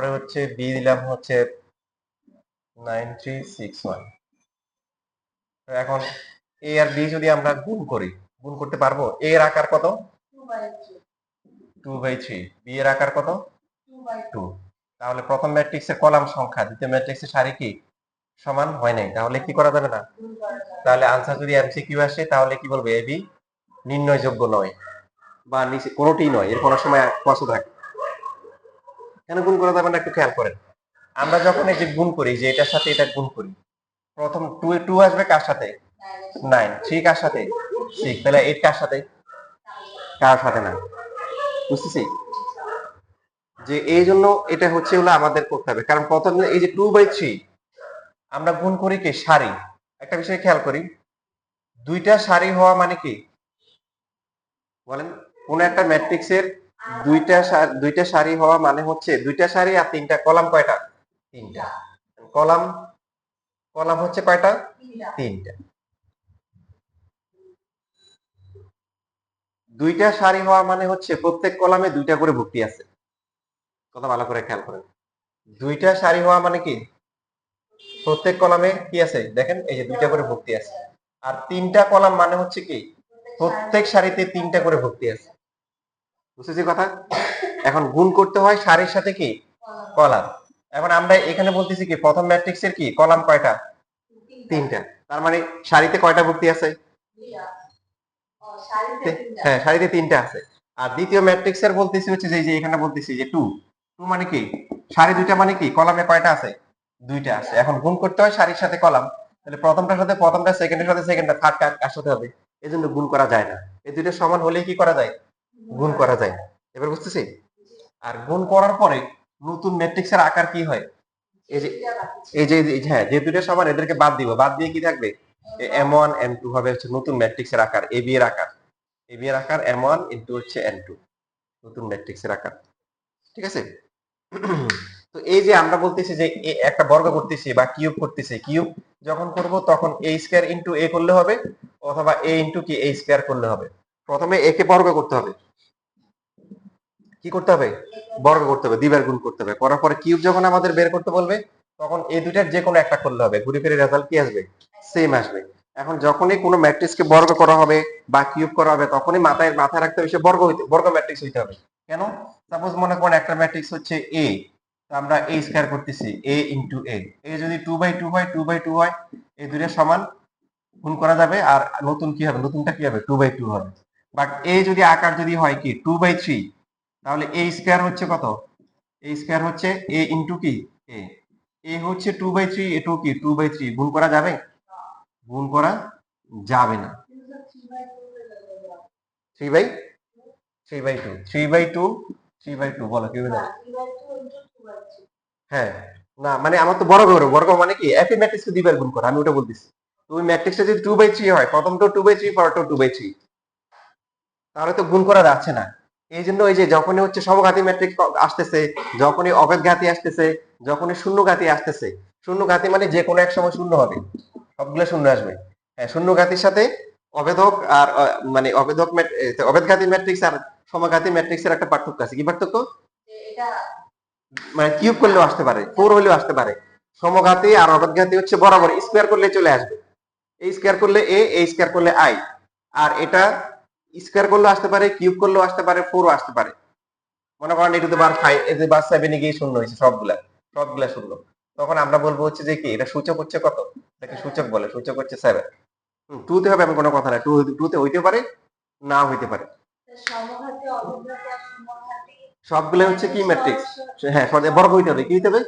তারপরে হচ্ছে বি দিলাম হচ্ছে এখন এ আর বি যদি আমরা গুণ করি, গুণ করতে পারব? এ এর আকার কত? টু বাই থ্রি বি এর আকার কত? টু তাহলে প্রথম ম্যাট্রিক্সের কলাম সংখ্যা, দ্বিতীয় ম্যাট্রিক্সের সারি কি? সমান হয় নাই। তাহলে কি করা যাবে না? তাহলে আনসার যদি এমসিকিউ আসে, তাহলে কি বলবে? এবি নির্ণয়যোগ্য নয় বা নিচে কোনোটি নয়। এর কোনো সময় কষ্ট থাকে কেন গুণ করা যাবে না একটু খেয়াল করেন। আমরা যখন এই যে গুণ করি, যে এটার সাথে এটা গুণ করি, প্রথম টু টু আসবে কার সাথে? নাইন। থ্রি কার সাথে? সিক্স তাহলে এইট কার সাথে? কার সাথে না? বুঝতেছি? যে এই জন্য এটা হচ্ছে হলো আমাদের করতে হবে। কারণ প্রথম এই যে টু বাই থ্রি, আমরা গুণ করি কি? সারি। একটা বিষয় খেয়াল করি। দুইটা সারি হওয়া মানে কি? বলেন, কোন একটা ম্যাট্রিক্সের দুইটা দুইটা সারি হওয়া মানে হচ্ছে দুইটা সারি আর তিনটা কলাম কয়টা? তিনটা। কলাম কলাম হচ্ছে কয়টা? তিনটা। দুইটা সারি হওয়া মানে হচ্ছে প্রত্যেক কলামে দুইটা করে ভুক্তি আছে। কথা ভালো করে খেয়াল করেন। দুইটা সারি হওয়া মানে কি? প্রত্যেক কলামে কি আছে? দেখেন এই যে দুইটা করে ভুক্তি আছে। আর তিনটা কলাম মানে হচ্ছে কি? প্রত্যেক সারিতে তিনটা করে ভুক্তি আছে। বুঝতেছি কথা? এখন গুণ করতে হয় সারির সাথে কি? কলাম। এখন আমরা এখানে বলতেছি কি প্রথম ম্যাট্রিক্সের কি? কলাম কয়টা? তিনটা। তার মানে সারিতে কয়টা ভুক্তি আছে? হ্যাঁ সারিতে তিনটা আছে। আর দ্বিতীয় ম্যাট্রিক্স এর বলতেছি হচ্ছে যে এখানে বলতেছি যে টু টু মানে কি? সারি দুইটা মানে কি? কলামে কয়টা আছে? দুইটা আছে। এখন গুণ করতে হয় সারির সাথে কলাম। তাহলে প্রথমটার সাথে প্রথমটা সেকেন্ডের সাথে সেকেন্ডটা থার্ড কার সাথে হবে এই জন্য গুণ করা যায় না। এই দুইটা সমান হলেই কি করা যায়? গুণ করা যায়। এবার বুঝতেছি? আর গুণ করার পরে নতুন ম্যাট্রিক্স এর আকার কি হয়? এই যে এই যে হ্যাঁ যে দুইটা সমান, এদেরকে বাদ দিব। বাদ দিয়ে কি থাকবে? এম ওয়ান এম টু হবে হচ্ছে নতুন ম্যাট্রিক্স এর আকার এ বি এর আকার। এ বি এর আকার এম ওয়ান ইন্টু হচ্ছে এন টু নতুন ম্যাট্রিক্স এর আকার। ঠিক আছে? তো এই যে আমরা বলতেছি যে একটা বর্গ করতেছি বা কিউব করতেছি, কিউব যখন করব তখন এ স্কয়ার ইন্টু এ করলে হবে, অথবা এ ইন্টু কি এ স্কয়ার করলে হবে। প্রথমে এ কে বর্গ করতে হবে। কি করতে হবে? বর্গ করতে হবে, দ্বিবার গুণ করতে হবে। করার পরে কিউব যখন আমাদের বের করতে বলবে, তখন এই দুইটার যে কোনো একটা করলে হবে। ঘুরে ফিরে রেজাল্ট কি আসবে? সেম আসবে। এখন যখনই কোনো ম্যাট্রিক্সকে বর্গ করা হবে বা কিউব করা হবে, তখনই মাথায় মাথায় রাখতে হবে সে বর্গ হইতে বর্গ ম্যাট্রিক্স হইতে হবে। কেন? সাপোজ মনে করেন একটা ম্যাট্রিক্স হচ্ছে এ আমরা এ স্কয়ার করতেছি এ ইন্টু এ এ যদি টু বাই টু হয় টু বাই টু হয় এই দুইটা সমান গুণ করা যাবে। আর নতুন কি হবে? নতুনটা কি হবে? টু বাই টু হবে। বাট এ যদি আকার যদি হয় কি? টু বাই থ্রি তাহলে এ স্কয়ার হচ্ছে কত? এ স্কয়ার হচ্ছে এ ইন্টু কি? এ এ হচ্ছে two by three A two কি? টু বাই থ্রি গুণ করা যাবে? গুণ করা যাবে না। Three by three by two three by two three by two বলো কি বলে হ্যাঁ। না মানে আমার তো বড় বড় বর্গ মানে কি? একই ম্যাট্রিক্সকে দুইবার গুণ করো আমি ওটা বলতেছি। তো ওই ম্যাট্রিক্সটা যদি টু বাই থ্রি হয় প্রথমটা টু বাই থ্রি পরেরটা টু বাই থ্রি তাহলে তো গুণ করা যাচ্ছে না। এই জন্য ওই যে যখনই হচ্ছে সমঘাতী ম্যাট্রিক্স আসতেছে যখনই অভেদঘাতী আসতেছে যখনই শূন্যঘাতী আসতেছে শূন্যঘাতী মানে যে কোনো এক সময় শূন্য হবে। সবগুলো শূন্য আসবে। হ্যাঁ শূন্যঘাতীর সাথে অভেদক আর মানে এ, অভেদঘাতী ম্যাট্রিক্স আর সমঘাতী ম্যাট্রিক্সের একটা পার্থক্য আছে। কি পার্থক্য? মানে কিউব করলেও আসতে পারে ফোর হলেও আসতে পারে। সমঘাতী আর অবঘাতী হচ্ছে বরাবর স্কোয়ার করলে চলে আসবে। এই স্কোয়ার করলে এ এই স্কোয়ার করলে আই আর এটা স্কোয়ার করলেও আসতে পারে কিউব করলেও আসতে পারে ফোরও আসতে পারে। মনে করেন এটু বার ফাইভ বার সেভেনে গিয়ে শূন্য হয়েছে, সবগুলা সবগুলা শূন্য। তখন আমরা বলব হচ্ছে যে কি, এটা সূচক হচ্ছে কত? এটাকে সূচক বলে, সূচক হচ্ছে সেভেন টু তে হবে আমি কোনো কথা না টু টু তে হইতে পারে না হইতে পারে। সবগুলো হচ্ছে কি ম্যাট্রিক্স হ্যাঁ বর্গ হইতে হবে, কি হইতে হবে?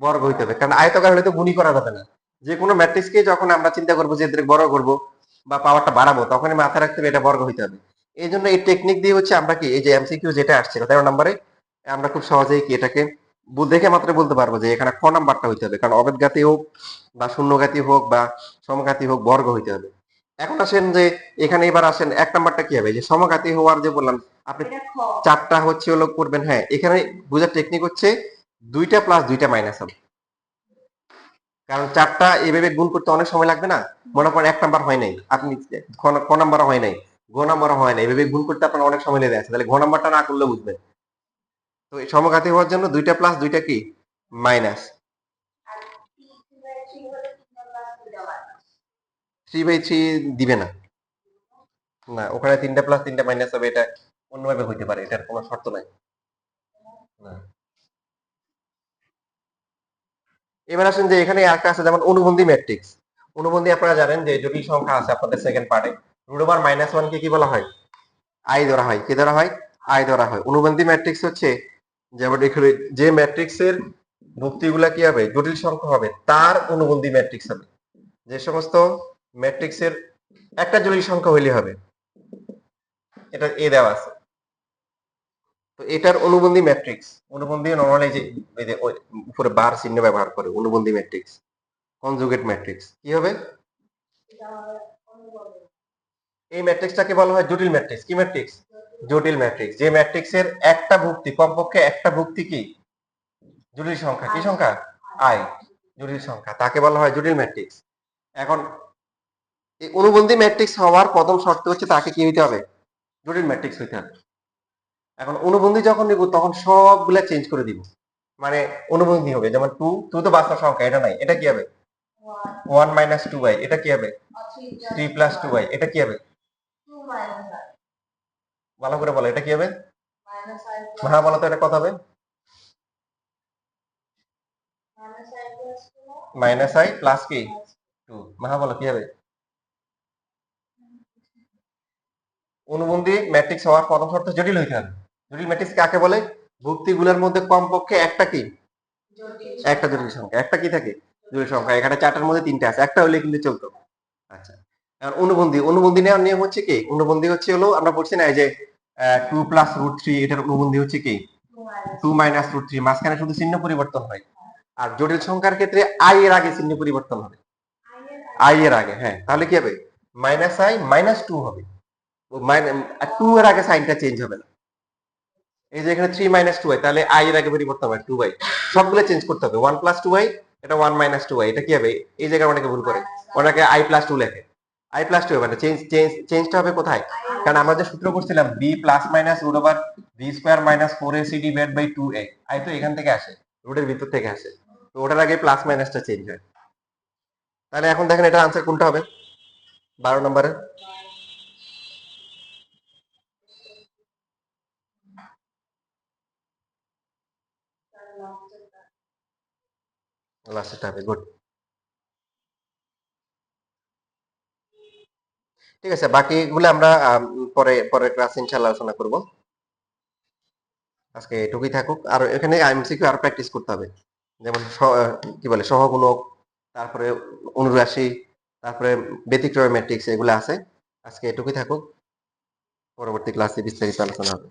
বর্গ হইতে হবে, কারণ আয়তকার হলে তো গুণই করা যাবে না। যে কোনো ম্যাট্রিক্সকে যখন আমরা চিন্তা করব যে বড় করব বা পাওয়ারটা বাড়াবো তখনই মাথায় রাখতে হবে এটা বর্গ হইতে হবে। এই জন্য এই টেকনিক দিয়ে হচ্ছে আমরা কি এই যে এমসিকিউ যেটা আসছে তেরো নম্বরে আমরা খুব সহজেই কি এটাকে দেখে মাত্র বলতে পারব যে এখানে খ নাম্বারটা হইতে হবে। কারণ অবেদঘাতী হোক বা শূন্যঘাতী হোক বা সমঘাতী হোক বর্গ হইতে হবে। এখন আসেন যে এখানে এবার আসেন এক নাম্বারটা কি হবে? যে সমঘাতী হওয়ার যে বললাম আপনি চারটা হচ্ছে হলো করবেন হ্যাঁ এখানে বোঝার টেকনিক হচ্ছে দুইটা প্লাস দুইটা মাইনাস হবে। কারণ চারটা এভাবে গুণ করতে অনেক সময় লাগবে না। মনে করেন এক নাম্বার হয় নাই। আপনি ক নাম্বার হয় নাই, ঘ নাম্বার হয় না এইভাবে গুণ করতে আপনার অনেক সময় লেগে আছে। তাহলে ঘ নাম্বারটা না করলে বুঝবেন তো সমঘাতী হওয়ার জন্য দুইটা প্লাস দুইটা কি? মাইনাস থ্রি বাই থ্রি দিবে না। না, ওখানে তিনটা প্লাস তিনটা মাইনাস হবে, এটা অন্যভাবে হইতে পারে, এটার কোনো শর্ত নাই। না। এবার আসেন যে এখানে একটা আছে যেমন অনুবন্ধী ম্যাট্রিক্স অনুবন্ধী আপনারা জানেন যে জটিল সংখ্যা আছে আপনাদের সেকেন্ড পার্টে রুট ওভার মাইনাস ওয়ান কে কি বলা হয়? আই ধরা হয়। কি ধরা হয়? আই ধরা হয়। অনুবন্ধী ম্যাট্রিক্স হচ্ছে যেমন এখানে যে ম্যাট্রিক্সের ভুক্তিগুলা কি হবে? জটিল সংখ্যা হবে। তার অনুবন্ধী ম্যাট্রিক্স হবে। যে সমস্ত ম্যাট্রিক্সের একটা জটিল সংখ্যা হইলে হবে। এটা এ দেওয়া আছে। তো এটার অনুবন্ধী ম্যাট্রিক্স অনুবন্ধী নর্মালি এই যে উপরে বার চিহ্ন ব্যবহার করে, অনুবন্ধী ম্যাট্রিক্স কনজুগেট ম্যাট্রিক্স কি হবে? এই ম্যাট্রিক্সটাকে বলা হয় জটিল ম্যাট্রিক্স কি ম্যাট্রিক্স জটিল ম্যাট্রিক্স যে ম্যাট্রিক্সের একটা ভুক্তি, কমপক্ষে একটা ভুক্তি কি? জটিল সংখ্যা, কি সংখ্যা? আই জটিল সংখ্যা, তাকে বলা হয় জটিল ম্যাট্রিক্স এখন, এই অনুবন্ধী ম্যাট্রিক্স হওয়ার প্রথম শর্ত হচ্ছে তাকে কি হইতে হবে? জটিল ম্যাট্রিক্স হইতে হবে। এখন অনুবন্ধী যখন নিব, তখন সবগুলা চেঞ্জ করে দিব। মানে অনুবন্ধী হবে, যেমন টু টু তো বাস্তব সংখ্যা, এটা নাই, এটা কি হবে? ওয়ান মাইনাস টু বাই এটা কি হবে? থ্রি প্লাস টু বাই এটা কি হবে? ভালো করে বলো, এটা কি হবে? হ্যাঁ বলো তো, এটা কত হবে? মাইনাস আই প্লাস কি টু মাহা বলো, কি হবে? অনুবন্ধী ম্যাট্রিক্স হওয়ার প্রথম শর্ত জটিল হইতে হবে। ম্যাট্রিক্স কাকে বলে? ভুক্তিগুলোর মধ্যে কমপক্ষে একটা কি? একটা জটিল সংখ্যা। একটা কি থাকে? জটিল সংখ্যা। এখানে চারটার মধ্যে তিনটা আছে। একটা হলে কিন্তু চলতো। আচ্ছা। এখন অনুবন্ধী। অনুবন্ধী নেওয়ার নিয়ম হচ্ছে কি? অনুবন্ধী হচ্ছে হলো, আমরা বলছি না যে টু প্লাস রুট থ্রি এটার অনুবন্ধী হচ্ছে কি? টু মাইনাস রুট থ্রি মাঝখানে শুধু চিহ্ন পরিবর্তন হয়। আর জটিল সংখ্যার ক্ষেত্রে আই এর আগে চিহ্ন পরিবর্তন হবে। আই এর আগে হ্যাঁ। তাহলে কি হবে? মাইনাস আই মাইনাস টু হবে। টু এর আগে সাইনটা চেঞ্জ হবে না। এই যে এখানে থ্রি মাইনাস টু তাহলে আই এর আগে পরিবর্তন হবে টু বাই সবগুলো চেঞ্জ করতে হবে। ওয়ান প্লাস টু আই এটা ওয়ান মাইনাস টু আই এটা কি হবে? এই জায়গায় অনেকে ভুল করে। অনেকে আই প্লাস টু লেখে। আই প্লাস টু মানে চেঞ্জ চেঞ্জ চেঞ্জটা হবে কোথায়? কারণ আমরা যে সূত্র করছিলাম B plus minus root over B square minus four A C divide by two A I তো এখান থেকে আসে রুটের ভিতর থেকে আসে। তো ওটার আগে প্লাস মাইনাসটা চেঞ্জ হয়। তাহলে এখন দেখেন এটা আনসার কোনটা হবে? বারো নম্বরে। গুড ঠিক আছে বাকিগুলো আমরা আম, পরে পরের ক্লাসে ইনশাআল্লাহ আলোচনা করব। আজকে এটুকুই থাকুক। আর এখানে এমসিকিউ আরও প্র্যাকটিস করতে হবে। যেমন কি বলে সহগুণক তারপরে অনুরাশি তারপরে ব্যতিক্রয় ম্যাট্রিক্স এগুলো আছে। আজকে এটুকুই থাকুক। পরবর্তী ক্লাসে বিস্তারিত আলোচনা হবে।